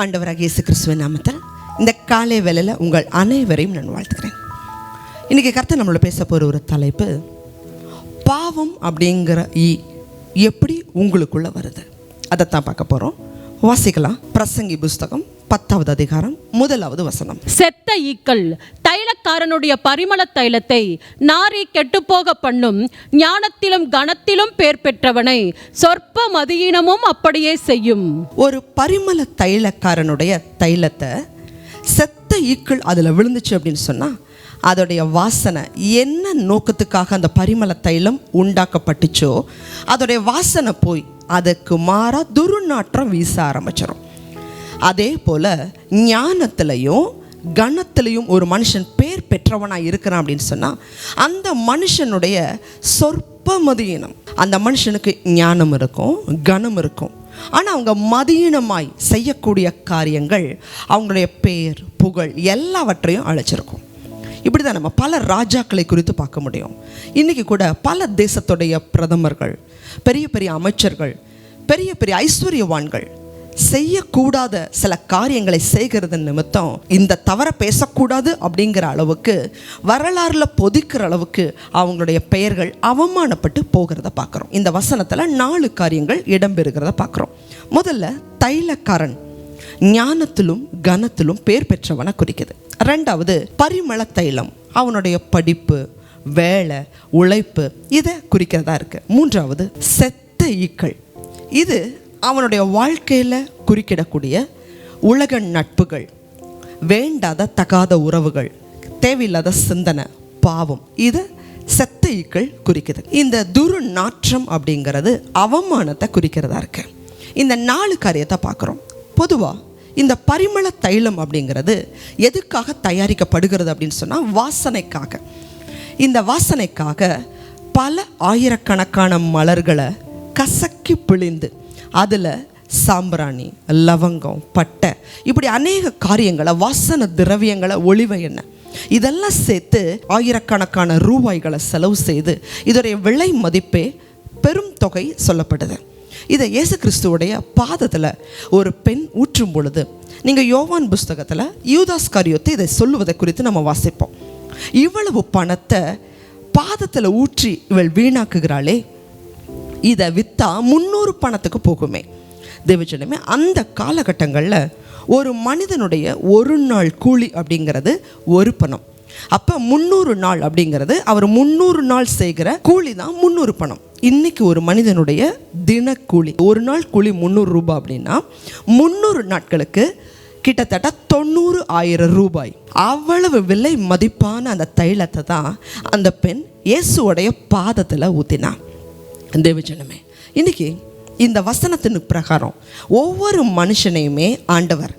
ஆண்டவராக இயேசு கிறிஸ்துவின் நாமத்தில் இந்த காலை வேலையில் உங்கள் அனைவரையும் நான் வாழ்த்துக்கிறேன். இன்றைக்கி கருத்தை நம்மளோட பேச போகிற ஒரு தலைப்பு பாவம் அப்படிங்கிற ஈ எப்படி உங்களுக்குள்ளே வருது? அதைத்தான் பார்க்க போகிறோம் வாசிக்கலாம். பிரசங்கி புஸ்தகம் பத்தாவது அதிகாரம் முதலாவது வசனம். செத்த ஈக்கள் தைலக்காரனுடைய பரிமள தைலத்தை நாரி கெட்டுப்போக பண்ணும் ஞானத்திலும் கனத்திலும் பேர் பெற்றவனை சொற்ப மதியினமும் அப்படியே செய்யும். ஒரு பரிமள தைலக்காரனுடைய தைலத்தை செத்த ஈக்கள் அதில் விழுந்துச்சு அப்படின்னு சொன்னால் அதோடைய வாசனை என்ன நோக்கத்துக்காக அந்த பரிமள தைலம் உண்டாக்கப்பட்டுச்சோ அதோடைய வாசனை போய் அதுக்கு மாறா துர்நாற்றம் வீச ஆரம்பிச்சிடும் அதே போல் ஞானத்திலையும் கணத்திலையும் ஒரு மனுஷன் பேர் பெற்றவனாக இருக்கிறான் அப்படின்னு சொன்னால் அந்த மனுஷனுடைய சொற்ப மதியினம் அந்த மனுஷனுக்கு ஞானம் இருக்கும் கனம் இருக்கும். ஆனால் அவங்க மதியினமாய் செய்யக்கூடிய காரியங்கள் அவங்களுடைய பேர் புகழ் எல்லாவற்றையும் அழைச்சிருக்கும். இப்படி தான் நம்ம பல ராஜாக்களை குறித்து பார்க்க முடியும். இன்றைக்கி கூட பல தேசத்துடைய பிரதமர்கள் பெரிய பெரிய அமைச்சர்கள் பெரிய பெரிய ஐஸ்வர்யவான்கள் செய்யக்கூடாத சில காரியங்களை செய்கிறது நிமித்தம் இந்த தவறை பேசக்கூடாது அப்படிங்கிற அளவுக்கு வரலாறுல பொதிக்கிற அளவுக்கு அவங்களுடைய பெயர்கள் அவமானப்பட்டு போகிறத பார்க்குறோம். இந்த வசனத்தில் நாலு காரியங்கள் இடம்பெறுகிறத பார்க்குறோம். முதல்ல தைலக்காரன் ஞானத்திலும் கனத்திலும் பேர் பெற்றவனை குறிக்குது. ரெண்டாவது பரிமள தைலம் அவனுடைய படிப்பு வேலை உழைப்பு இதை குறிக்கிறதா இருக்கு. மூன்றாவது செத்த ஈக்கள். இது அவனுடைய வாழ்க்கையில் குறுக்கிடக்கூடிய உலக நட்புகள் வேண்டாத தகாத உறவுகள் தேவையில்லாத சிந்தனை பாவம் இது செத்த ஈக்கள் குறிக்குது. இந்த துரு நாற்றம் அப்படிங்கிறது அவமானத்தை குறிக்கிறதா இருக்கு. இந்த நாலு காரியத்தை பார்க்குறோம். பொதுவாக இந்த பரிமள தைலம் அப்படிங்கிறது எதுக்காக தயாரிக்கப்படுகிறது அப்படின்னு சொன்னால் வாசனைக்காக. இந்த வாசனைக்காக பல ஆயிரக்கணக்கான மலர்களை கசக்கி பிழிந்து அதில் சாம்பிராணி லவங்கம் பட்டை இப்படி அநேக காரியங்களை வாசன திரவியங்களை ஒளிவ எண்ணெய் இதெல்லாம் சேர்த்து ஆயிரக்கணக்கான ரூபாய்களை செலவு செய்து இதோடைய விலை மதிப்பே பெரும் தொகை சொல்லப்படுது. இதை இயேசு கிறிஸ்துவோடைய பாதத்தில் ஒரு பெண் ஊற்றும் பொழுது நீங்கள் யோவான் புஸ்தகத்தில் யூதாஸ் காரியத்தை இதை சொல்லுவதை குறித்து நம்ம வாசிப்போம். இவ்வளவு பணத்தை பாதத்தில் ஊற்றி இவள் வீணாக்குகிறாளே இதை விற்றா முந்நூறு பணத்துக்கு போகுமே. தேவஜனமே அந்த காலகட்டங்களில் ஒரு மனிதனுடைய ஒரு நாள் கூலி அப்படிங்கிறது ஒரு பணம். அப்போ முந்நூறு நாள் அப்படிங்கிறது அவர் முந்நூறு நாள் செய்கிற கூலி தான் முந்நூறு பணம். இன்னைக்கு ஒரு மனிதனுடைய தினக்கூலி. ஒரு நாள் கூலி முந்நூறு ரூபாய் அப்படின்னா முந்நூறு நாட்களுக்கு கிட்டத்தட்ட தொண்ணூறு ஆயிரம் ரூபாய். அவ்வளவு விலை மதிப்பான அந்த தைலத்தை தான் அந்த பெண் இயேசுவோடைய பாதத்தில் ஊற்றினான் தேவஜனமே. இன்னைக்கு இந்த வசனத்தின் பிரகாரம் ஒவ்வொரு மனுஷனையுமே ஆண்டவர்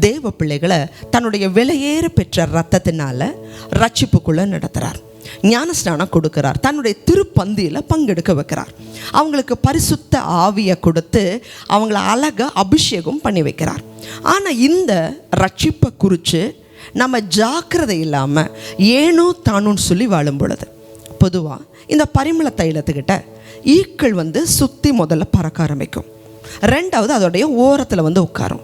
தேவ பிள்ளைகளை தன்னுடைய விலையேற பெற்ற ரத்தத்தினால ரட்சிப்புக்குள்ளே நடத்துகிறார் ஞானஸ்நானம் கொடுக்கிறார். தன்னுடைய திருப்பந்தியில் பங்கெடுக்க வைக்கிறார். அவங்களுக்கு பரிசுத்த ஆவியை கொடுத்து அவங்கள அழகாக அபிஷேகம் பண்ணி வைக்கிறார். ஆனால் இந்த ரட்சிப்பை குறித்து நம்ம ஜாக்கிரதை இல்லாமல் ஏனோ தானுன்னு சொல்லி வாழும் பொழுது பொதுவாக இந்த பரிமள தைலத்துக்கிட்ட ஈக்கள் வந்து சுற்றி முதல்ல பறக்க ஆரம்பிக்கும். ரெண்டாவது அதோடைய ஓரத்தில் வந்து உட்காரும்.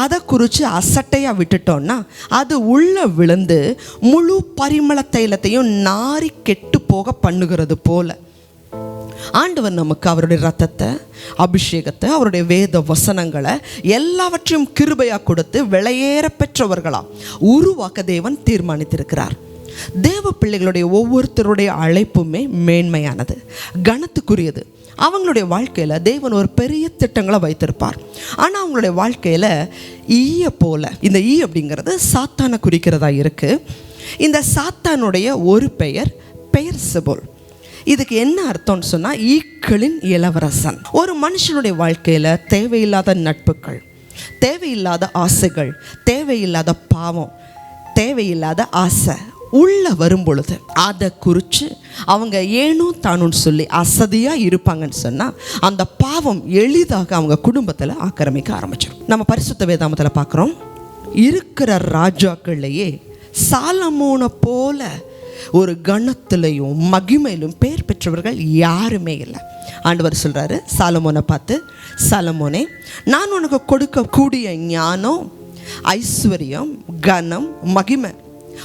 அதை குறித்து அசட்டையாக விட்டுட்டோன்னா அது உள்ளே விழுந்து முழு பரிமள தைலத்தையும் நாரி கெட்டு போக பண்ணுகிறது போல. ஆண்டவர் நமக்கு அவருடைய ரத்தத்தை அபிஷேகத்தை அவருடைய வேத வசனங்களை எல்லாவற்றையும் கிருபையாக கொடுத்து விளையேற பெற்றவர்களாக உருவாக்க தேவன் தீர்மானித்திருக்கிறார். தேவ பிள்ளைகளுடைய ஒவ்வொருத்தருடைய அழைப்புமே மேன்மையானது கனத்துக்குரியது. அவங்களுடைய வாழ்க்கையில் தேவன் ஒரு பெரிய திட்டங்களை வைத்திருப்பார். ஆனால் அவங்களுடைய வாழ்க்கையில் ஈய போல இந்த ஈ அப்படிங்கிறது சாத்தானை குறிக்கிறதா இருக்குது இந்த சாத்தானுடைய ஒரு பெயர் பெயர் சிபோல் இதுக்கு என்ன அர்த்தம்னு சொன்னால் ஈக்களின் இளவரசன். ஒரு மனுஷனுடைய வாழ்க்கையில் தேவையில்லாத நட்புகள் தேவையில்லாத ஆசைகள் தேவையில்லாத பாவம் தேவையில்லாத ஆசை உள்ளே வரும்பொழுது அதை குறித்து அவங்க ஏனோ தானுன்னு சொல்லி அசதியாக இருப்பாங்கன்னு சொன்னால் அந்த பாவம் எளிதாக அவங்க குடும்பத்தில் ஆக்கிரமிக்க ஆரம்பிச்சிடும் நம்ம பரிசுத்த வேதாமத்தில் பார்க்குறோம். இருக்கிற ராஜாக்கள்லையே சாலமோனை போல ஒரு கணத்திலையும் மகிமையிலும் பேர் பெற்றவர்கள் யாருமே இல்லை. ஆண்டவர் சொல்கிறாரு சாலமோனை பார்த்து சாலமோனே நான் உனக்கு கொடுக்கக்கூடிய ஞானம் ஐஸ்வர்யம் கனம் மகிமை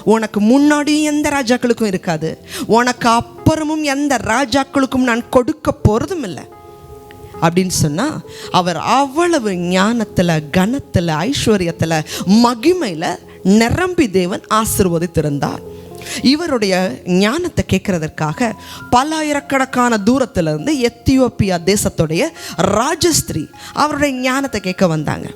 உனக்கு முன்னாடியும் எந்த ராஜாக்களுக்கும் இருக்காது. உனக்கு அப்புறமும் எந்த ராஜாக்களுக்கும் நான் கொடுக்க போகிறதும் இல்லை. அப்படின்னு சொன்னால் அவர் அவ்வளவு ஞானத்தில் கனத்தில் ஐஸ்வர்யத்தில் மகிமையில் நிரம்பி தேவன் ஆசிர்வதித்திருந்தார். இவருடைய ஞானத்தை கேட்கறதற்காக பல்லாயிரக்கணக்கான தூரத்திலிருந்து எத்தியோப்பியா தேசத்துடைய ராஜஸ்திரி அவருடைய ஞானத்தை கேட்க வந்தாங்க.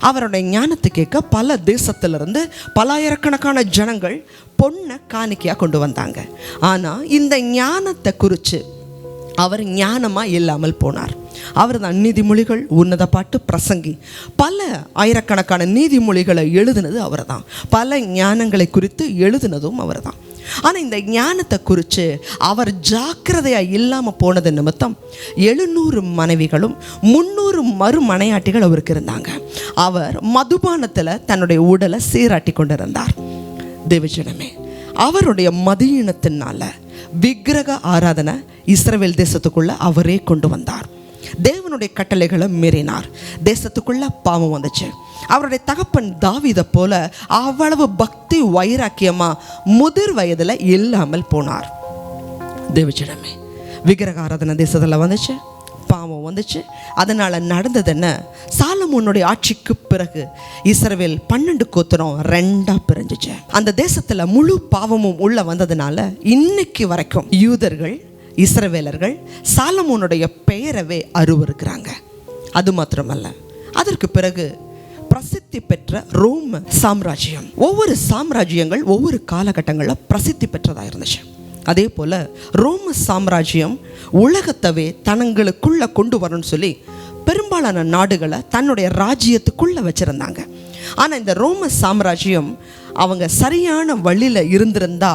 அவருடைய ஞானத்தை கேட்க பல தேசத்திலிருந்து பல்லாயிரக்கணக்கான ஜனங்கள் பொண்ணை காணிக்கையாக கொண்டு வந்தாங்க. ஆனால் இந்த ஞானத்தை குறித்து அவர் ஞானமாக இல்லாமல் போனார். அவர் தான் நீதிமொழிகள் உன்னத பாட்டு பிரசங்கி. பல ஆயிரக்கணக்கான நீதிமொழிகளை எழுதினது அவர் தான் பல ஞானங்களை குறித்து எழுதினதும் அவர் தான் ஆனால் இந்த ஞானத்தை குறித்து அவர் ஜாக்கிரதையாக இல்லாமல் போனது நிமித்தம் எழுநூறு மனைவிகளும் முந்நூறு மறுமனையாட்டிகள் அவருக்கு இருந்தாங்க. அவர் மதுபானத்தில் தன்னுடைய உடலை சீராட்டி கொண்டிருந்தார். தேவஜனமே அவருடைய மதியினத்தினால விக்கிரக ஆராதனை இஸ்ரவேல் தேசத்துக்குள்ள அவரே கொண்டு வந்தார். தேவனுடைய கட்டளைகளை மீறினார். தேசத்துக்குள்ள பாவம் வந்துச்சு. அவருடைய தகப்பன் தாவிதை போல அவ்வளவு பக்தி வைராக்கியமா முதிர் வயதுல இல்லாமல் போனார். தேவச்சிடமே விக்கிரக ஆராதனை தேசத்தில் வந்துச்சு பாவம் வந்துச்சு. அதனால் நடந்தது என்ன? சாலமோனுடைய ஆட்சிக்கு பிறகு இஸ்ரவேல் பன்னெண்டு கோத்திரம் ரெண்டாக பிரிஞ்சிச்சு. அந்த தேசத்தில் முழு பாவமும் உள்ள வந்ததுனால இன்னைக்கு வரைக்கும் யூதர்கள் இஸ்ரவேலர்கள் சாலமோனுடைய பெயரவே அருவருக்கிறாங்க. அது மாத்திரமல்ல. அதற்கு பிறகு பிரசித்தி பெற்ற ரோம சாம்ராஜ்யம். ஒவ்வொரு சாம்ராஜ்யங்கள் ஒவ்வொரு காலகட்டங்களில் பிரசித்தி பெற்றதாக இருந்துச்சு. அதே போல் ரோம சாம்ராஜ்யம் உலகத்தவே தனங்களுக்குள்ள கொண்டு வரணும்னு சொல்லி பெரும்பாலான நாடுகளை தன்னுடைய ராஜ்யத்துக்குள்ளே வச்சுருந்தாங்க. ஆனால் இந்த ரோம சாம்ராஜ்யம் அவங்க சரியான வழியில் இருந்திருந்தா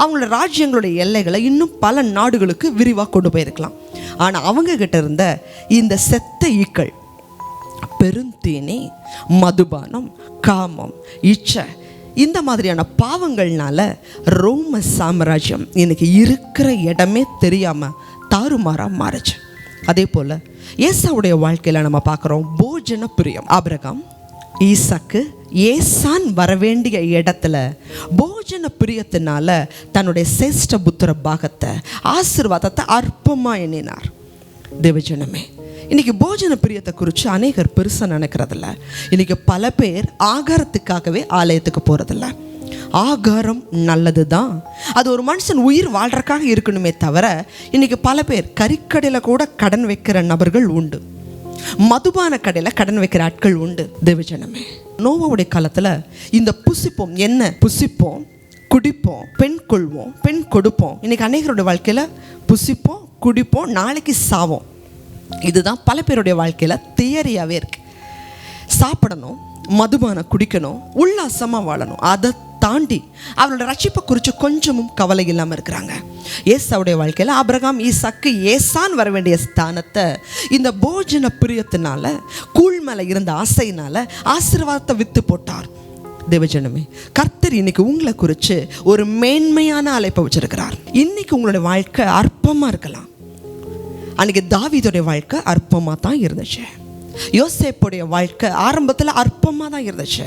அவங்களோட ராஜ்யங்களுடைய எல்லைகளை இன்னும் பல நாடுகளுக்கு விரிவாக கொண்டு போயிருக்கலாம். ஆனால் அவங்க கிட்ட இருந்த இந்த செத்த ஈக்கள் பெருந்தீனி மதுபானம் காமம் இச்சை இந்த மாதிரியான பாவங்கள்னால ரோம சாம்ராஜ்யம் இன்னைக்கு இருக்கிற இடமே தெரியாமல் தாறுமாறாக மாறுச்சு. அதே போல் ஏசாவுடைய வாழ்க்கையில் நம்ம பார்க்குறோம் போஜன பிரியம். ஆபிரகாம் ஈசாக்கு ஏசான் வரவேண்டிய இடத்துல போஜன பிரியத்தினால தன்னுடைய சேஷ்ட புத்திர பாகத்தை ஆசிர்வாதத்தை அற்பமாக எண்ணினார். தேவஜனமே இன்னைக்கு போஜன பிரியத்தை குறித்து அநேகர் பெருசாக நினைக்கிறதில்ல. இன்னைக்கு பல பேர் ஆகாரத்துக்காகவே ஆலயத்துக்கு போகிறதில்ல ஆகாரம் நல்லது தான் அது ஒரு மனுஷன் உயிர் வாழ்கிறக்காக இருக்கணுமே தவிர இன்னைக்கு பல பேர் கறிக்கடையில் கூட கடன் வைக்கிற நபர்கள் உண்டு. மதுபான கடையில் கடன் வைக்கிற ஆட்கள் உண்டு. தேவஜனமே நோவாவுடைய காலத்தில் இந்த புசிப்போம் என்ன? புசிப்போம் குடிப்போம் பெண் கொள்வோம் பெண் கொடுப்போம். இன்னைக்கு அநேகருடைய வாழ்க்கையில் புசிப்போம் குடிப்போம் நாளைக்கு சாவோம். இதுதான் பல பேருடைய வாழ்க்கையில் தியரியாகவே இருக்கு. சாப்பிடணும் மதுபானம் குடிக்கணும் உல்லாசமாக வாழணும். அதை தாண்டி அவரோட ரட்சிப்பை குறித்து கொஞ்சமும் கவலை இல்லாமல் இருக்கிறாங்க. ஏசாவுடைய வாழ்க்கையில் ஆபிரகாம் ஈசாக்கு ஏசான் வர வேண்டிய ஸ்தானத்தை இந்த போஜன பிரியத்தினால கூழ் மேலே இருந்த ஆசையினால ஆசீர்வாதத்தை வித்து போட்டார். தேவஜனமே கர்த்தர் இன்னைக்கு உங்களை குறித்து ஒரு மேன்மையான அழைப்பை வச்சிருக்கிறார். இன்னைக்கு உங்களுடைய வாழ்க்கை அற்பமாக இருக்கலாம். அன்னைக்கு தாவிதோடைய வாழ்க்கை அற்பமாக தான் இருந்துச்சு. யோசேப்புடைய வாழ்க்கை ஆரம்பத்தில் அற்பமாக தான் இருந்துச்சு.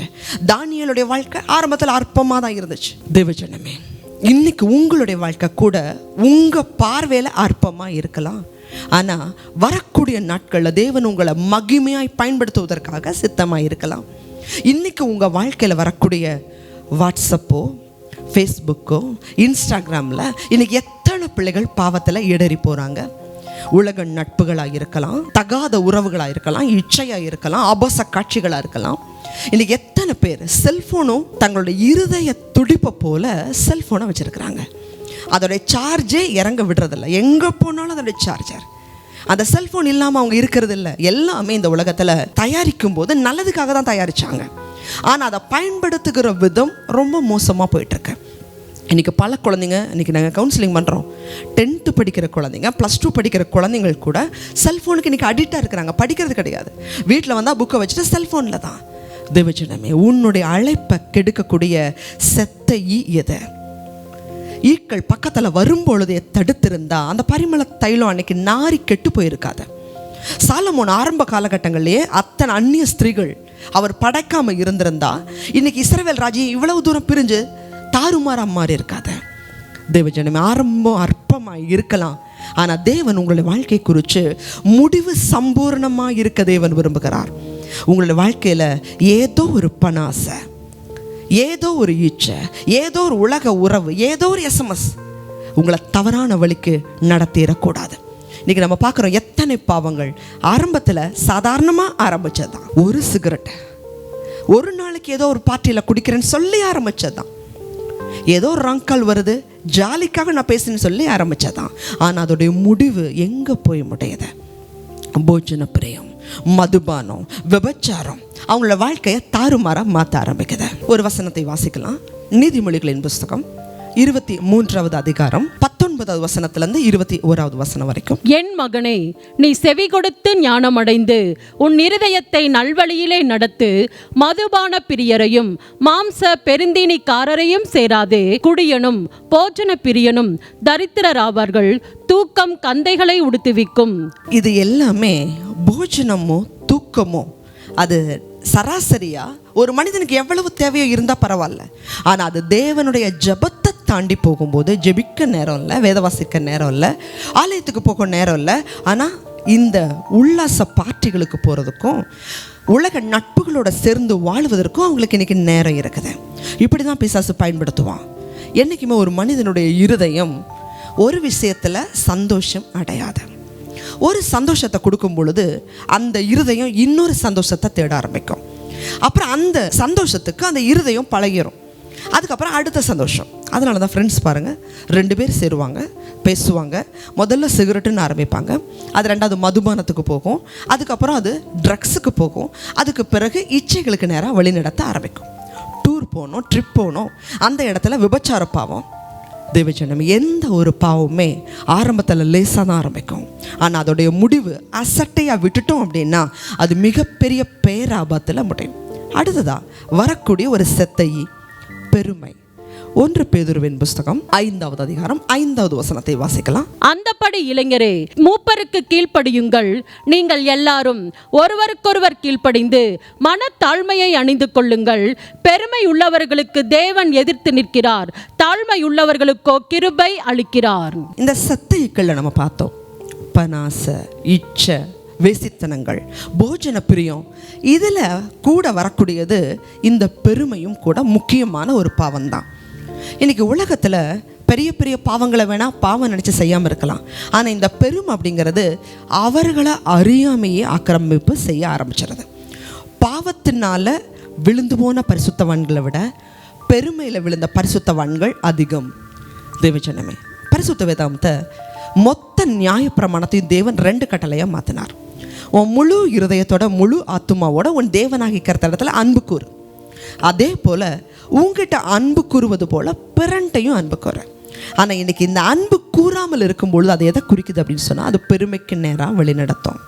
தானியலுடைய வாழ்க்கை ஆரம்பத்தில் அற்பமாக தான் இருந்துச்சு. தேவஜனமே இன்னைக்கு உங்களுடைய வாழ்க்கை கூட உங்கள் பார்வையில் அற்பமாக இருக்கலாம். ஆனால் வரக்கூடிய நாட்களில் தேவன் உங்களை மகிமையாய் பயன்படுத்துவதற்காக சித்தமாக இருக்கலாம். இன்னைக்கு உங்கள் வாழ்க்கையில் வரக்கூடிய வாட்ஸ்அப்போ ஃபேஸ்புக்கோ இன்ஸ்டாகிராமில் இன்னைக்கு எத்தனை பிள்ளைகள் பாவத்தில் இடறி போகிறாங்க உலக நட்புகளாக இருக்கலாம் தகாத உறவுகளாக இருக்கலாம் இச்சையாக இருக்கலாம் ஆபாச காட்சிகளாக இருக்கலாம். இன்னைக்கு எத்தனை பேர் செல்ஃபோனும் தங்களோட இருதய துடிப்பை போல செல்ஃபோனை வச்சுருக்கிறாங்க. அதோடைய சார்ஜே இறங்க விடுறதில்ல. எங்கே போனாலும் அதோடைய சார்ஜர் அந்த செல்ஃபோன் இல்லாமல் அவங்க இருக்கிறது இல்லை. எல்லாமே இந்த உலகத்தில் தயாரிக்கும் போது நல்லதுக்காக தான் தயாரித்தாங்க ஆனால் அதை பயன்படுத்துகிற விதம் ரொம்ப மோசமாக போயிட்டுருக்கு இன்றைக்கி பல குழந்தைங்க இன்றைக்கி நாங்கள் கவுன்சிலிங் பண்ணுறோம் டென்த்து படிக்கிற குழந்தைங்க ப்ளஸ் டூ படிக்கிற குழந்தைங்கள் கூட செல்ஃபோனுக்கு இன்றைக்கி அடிக்டாக இருக்கிறாங்க. படிக்கிறது கிடையாது. வீட்டில் வந்தால் புக்கை வச்சுட்டு செல்ஃபோனில் தான். தேவஜனமே உன்னுடைய அழைப்பை கெடுக்கக்கூடிய செத்த ஈ எதை? ஈக்கள் பக்கத்தில் வரும்பொழுதே தடுத்திருந்தா அந்த பரிமள தைலம் அன்னைக்கு நாரி கெட்டு போயிருக்காது. சாலமோன் ஆரம்ப காலகட்டங்களிலேயே அத்தனை அந்நிய ஸ்திரீகள் அவர் படைக்காமல் இருந்திருந்தா இன்னைக்கு இஸ்ரவேல் ராஜ்யம் இவ்வளவு தூரம் பிரிஞ்சு தாறுமாறா மாறி இருக்காத. தேவஜனமே ஆரம்பம் அற்பமாக இருக்கலாம். ஆனால் தேவன் உங்களுடைய வாழ்க்கை குறித்து முடிவு சம்பூர்ணமாக இருக்க தேவன் விரும்புகிறார். உங்களுடைய வாழ்க்கையில் ஏதோ ஒரு பணாசை ஏதோ ஒரு ஈச்சை ஏதோ ஒரு உலக உறவு ஏதோ ஒரு எஸ்எம்எஸ் உங்களை தவறான வழிக்கு நடத்திடக்கூடாது. இன்றைக்கி நம்ம பார்க்குறோம் எத்தனை பாவங்கள். ஆரம்பத்தில் சாதாரணமாக ஆரம்பிச்சது தான் ஒரு சிகரெட்டு. ஒரு நாளைக்கு ஏதோ ஒரு பார்ட்டியில் குடிக்கிறேன்னு சொல்லி ஆரம்பிச்சது தான் ஏதோ ஒரு ரங்கால் வருது ஜாலிக்காக நான் பேசுன்னு சொல்லி ஆரம்பித்ததான் ஆனால் அதோடைய முடிவு எங்கே போய் முடியுது? போஜன பிரியம் மதுபானம் விபச்சாரம் அவங்களோட வாழ்க்கையை தாறுமாறா மாற்ற ஆரம்பிக்குது. ஒரு வசனத்தை வாசிக்கலாம். நீதிமொழிகளின் புஸ்தகம் இருபத்தி மூன்றாவது அதிகாரம் பத்தொன்பதாவது வசனத்திலிருந்து இருபத்தி ஓராவது வசனம் வரைக்கும். என் மகனே நீ செவி கொடுத்து ஞானமடைந்து உன் இருதயத்தை நல்வழியிலே நடத்து மதுபான பிரியரையும் மாம்ச பெருந்தீனிக்காரரையும் சேராதே. குடியனும் போஜன பிரியனும் தரித்திரராவார்கள். தூக்கம் கந்தைகளை உடுத்துவிக்கும். இது எல்லாமே போஜனமோ தூக்கமோ? அது சராசரியா? ஒரு மனிதனுக்கு எவ்வளவு தேவையோ இருந்தால் பரவாயில்ல. ஆனால் அது தேவனுடைய ஜெபத்தை தாண்டி போகும்போது ஜெபிக்க நேரம் இல்லை வேத வாசிக்க நேரம் இல்லை ஆலயத்துக்கு போக நேரம் இல்லை. ஆனால் இந்த உல்லாச பார்ட்டிகளுக்கு போகிறதுக்கும் உலக நட்புகளோட சேர்ந்து வாழ்வதற்கும் அவங்களுக்கு இன்னைக்கு நேரம் இருக்குது. இப்படி தான் பிசாசு பயன்படுத்துவான். என்றைக்குமே ஒரு மனிதனுடைய இருதயம் ஒரு விஷயத்தில் சந்தோஷம் அடையாது. ஒரு சந்தோஷத்தை கொடுக்கும் பொழுது அந்த இருதயம் இன்னொரு சந்தோஷத்தை தேட ஆரம்பிக்கும். அப்புறம் அந்த சந்தோஷத்துக்கு அந்த இருதயம் பழகிரும். அதுக்கப்புறம் அடுத்த சந்தோஷம். அதனால தான் ஃப்ரெண்ட்ஸ் பாருங்கள் ரெண்டு பேர் சேருவாங்க பேசுவாங்க. முதல்ல சிகரெட்டுன்னு ஆரம்பிப்பாங்க. அது ரெண்டாவது மதுபானத்துக்கு போகும். அதுக்கப்புறம் அது ட்ரக்ஸுக்கு போகும். அதுக்கு பிறகு இச்சைகளுக்கு நேராக வழிநடத்த ஆரம்பிக்கும். டூர் போகணும் ட்ரிப் போகணும். அந்த இடத்துல விபச்சார பாவம். தேவஜனம் எந்த ஒரு பாவமே ஆரம்பத்தில் லேசாக தான் ஆரம்பிக்கும். ஆனால் அதோடைய முடிவு அசட்டையாக விட்டுட்டோம் அப்படின்னா அது மிகப்பெரிய பேராபத்தில் முடியும். அடுத்ததாக வரக்கூடிய ஒரு செத்தை பெருமை. ஒன்று பேதுருவின் புஸ்தகம் ஐந்தாவது அதிகாரம் ஐந்தாவது வசனத்தை வாசிக்கலாம். அந்தப்படி இளைஞரே மூப்பருக்கு கீழ்ப்படியுங்கள். நீங்கள் எல்லாரும் ஒருவருக்கொருவர் கீழ்ப்படிந்து மனத்தாழ்மையை அணிந்து கொள்ளுங்கள். பெருமை உள்ளவர்களுக்கு தேவன் எதிர்த்து நிற்கிறார். தாழ்மை உள்ளவர்களுக்கோ கிருபை அளிக்கிறார். இந்த சத்தைக்களை நம்ம பார்த்தோம். பனாச இச்ச வேசித்தனங்கள் போஜன பிரியம் இதில் கூட வரக்கூடியது இந்த பெருமையும் கூட முக்கியமான ஒரு பாவம் தான் இன்றைக்கி உலகத்தில் பெரிய பெரிய பாவங்களை வேணால் பாவம் நினச்சி செய்யாமல் இருக்கலாம். ஆனால் இந்த பெருமை அப்படிங்கிறது அவர்களை அறியாமையே ஆக்கிரமிப்பு செய்ய ஆரம்பிச்சிருது. பாவத்தினால் விழுந்து போன பரிசுத்தவான்களை விட பெருமையில் விழுந்த பரிசுத்தவான்கள் அதிகம். தேவஜனமே பரிசுத்த வேதாந்தத்தை மொத்த நியாயப்பிரமாணத்தையும் தேவன் ரெண்டு கட்டளையாக மாற்றினார் உன் முழு இருதயத்தோட முழு ஆத்துமாவோட உன் தேவனாக இருக்கிற இடத்துல அன்பு கூறு. அதே போல் உங்ககிட்ட அன்பு கூறுவது போல பிறன்ட்டையும் அன்பு கூறேன் ஆனால் இன்னைக்கு இந்த அன்பு கூறாமல் இருக்கும் பொழுது அது எதை குறிக்குது அப்படின்னு சொன்னால் அது பெருமைக்கு நேராக வழிநடத்தும்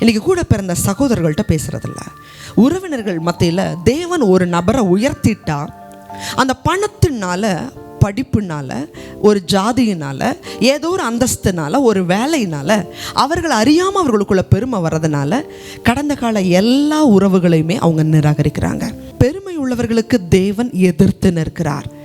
இன்றைக்கி கூட பிறந்த சகோதரர்கள்ட்ட பேசுகிறதில்ல உறவினர்கள் மத்தியில் தேவன் ஒரு நபரை உயர்த்திட்டா அந்த பணத்தினால படிப்புனால ஒரு ஜாதியினால ஏதோ ஒரு அந்தஸ்துனால ஒரு வேலையினால அவர்கள் அறியாமல் அவர்களுக்குள்ள பெருமை வர்றதுனால கடந்த கால எல்லா உறவுகளையுமே அவங்க நிராகரிக்கிறாங்க. பெருமை உள்ளவர்களுக்கு தேவன் எதிர்த்து நிற்கிறார்.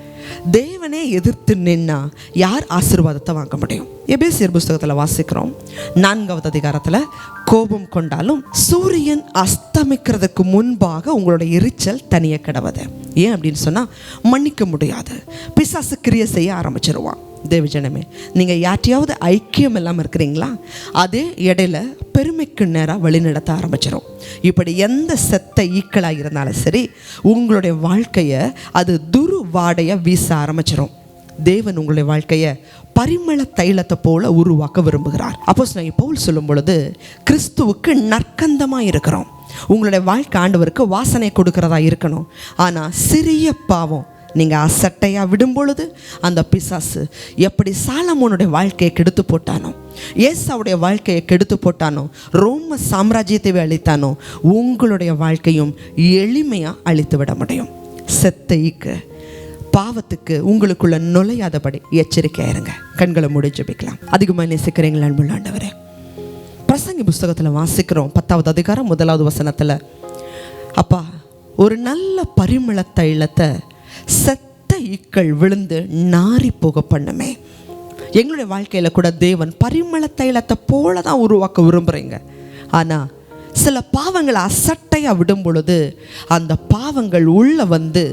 தேவனே எதிர்த்து நின்னா யார் ஆசீர்வாதத்தை வாங்க முடியும்? எபேசியர் புஸ்தகத்தில் வாசிக்கிறோம். நான்காவது அதிகாரத்தில் கோபம் கொண்டாலும் சூரியன் அஸ்தமிக்கிறதுக்கு முன்பாக உங்களோட எரிச்சல் தனிய கிடவது. ஏன் அப்படின்னு சொன்னால் மன்னிக்க முடியாது. பிசாசு கிரியை செய்ய ஆரம்பிச்சிருவான். தேவஜனமே நீங்கள் யார்ட்டையாவது ஐக்கியம் இல்லாமல் இருக்கிறீங்களா? அதே இடையில பெருமைக்கு நேராக வழிநடத்த ஆரம்பிச்சிடும் இப்படி எந்த செத்த ஈக்களாக இருந்தாலும் சரி உங்களுடைய வாழ்க்கையை அது துரு வாடையை வீச ஆரம்பிச்சிடும் தேவன் உங்களுடைய வாழ்க்கையை பரிமள தைலத்தை போல உருவாக்க விரும்புகிறார். அப்போ நான் பவுல் சொல்லும் பொழுது கிறிஸ்துவுக்கு நற்கந்தமாக இருக்கிறோம். உங்களுடைய வாழ்க்கை ஆண்டவருக்கு வாசனை கொடுக்கிறதா இருக்கணும். ஆனால் சிறிய பாவம் நீங்கள் அசட்டையாக விடும் பொழுது அந்த பிசாசு எப்படி சாலமோனுடைய வாழ்க்கையை கெடுத்து போட்டானோ ஏசாவுடைய வாழ்க்கையை கெடுத்து போட்டானோ ரோம சாம்ராஜ்யத்தை அழித்தானோ உங்களுடைய வாழ்க்கையும் எளிமையாக அழித்து விட முடியும். செத்தைக்கு பாவத்துக்கு உங்களுக்குள்ள நுழையாதபடி எச்சரிக்கையாக இருங்க. கண்களை முடிஞ்சு வைக்கலாம் அதிகமாக நேசிக்கிறீங்களா அன்புள்ளாண்டவரே பிரசங்கி புஸ்தகத்தில் வாசிக்கிறோம் பத்தாவது அதிகாரம் முதலாவது வசனத்தில். அப்பா ஒரு நல்ல பரிமள தைலத்தை செத்த ஈக்கள் விழுந்து நாறி போக பண்ணுமே. எங்களுடைய வாழ்க்கையில் கூட தேவன் பரிமள தைலத்தை போல தான் உருவாக்க விரும்புகிறீங்க ஆனால் சில பாவங்களை அசட்டையாக விடும் பொழுது அந்த பாவங்கள் உள்ளே வந்து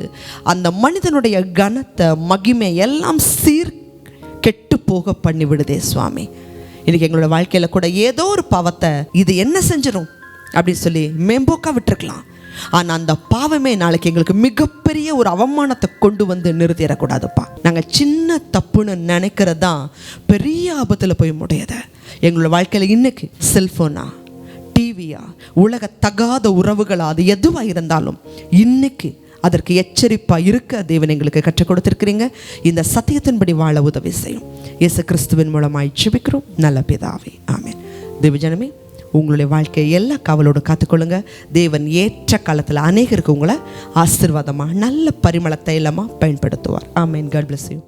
அந்த மனிதனுடைய கனத்தை மகிமை எல்லாம் சீர் கெட்டு போக பண்ணி விடுதே சுவாமி. இன்றைக்கி எங்களோட வாழ்க்கையில் கூட ஏதோ ஒரு பாவத்தை இது என்ன செஞ்சிடும் அப்படின்னு சொல்லி மேம்போக்காக விட்டுருக்கலாம். ஆனால் அந்த பாவமே நாளைக்கு எங்களுக்கு மிகப்பெரிய ஒரு அவமானத்தை கொண்டு வந்து நிறுத்திடக்கூடாதுப்பா. நாங்கள் சின்ன தப்புன்னு நினைக்கிறது தான் பெரிய ஆபத்தில் போய் முடியாது. எங்களோட வாழ்க்கையில் இன்னைக்கு செல்ஃபோனா உலக தகாத உறவுகள் அது எதுவாக இருந்தாலும் இன்னைக்கு அதற்கு எச்சரிப்பாக இருக்க தேவன் எங்களுக்கு கற்றுக் கொடுத்துருக்கிறீங்க. இந்த சத்தியத்தின்படி வாழ உதவி செய்யும். இயேசு கிறிஸ்துவின் மூலமாய் ஜெபிக்கிறோம். நல்ல பிதாவே. ஆமென். தேவஜனமே உங்களுடைய வாழ்க்கையை எல்லா கவலோடு காத்துக்கொள்ளுங்க. தேவன் ஏற்ற காலத்தில் அநேகருக்கு உங்களை ஆசீர்வாதமாக நல்ல பரிமள தைலமாக பயன்படுத்துவார். ஆமேன். God bless you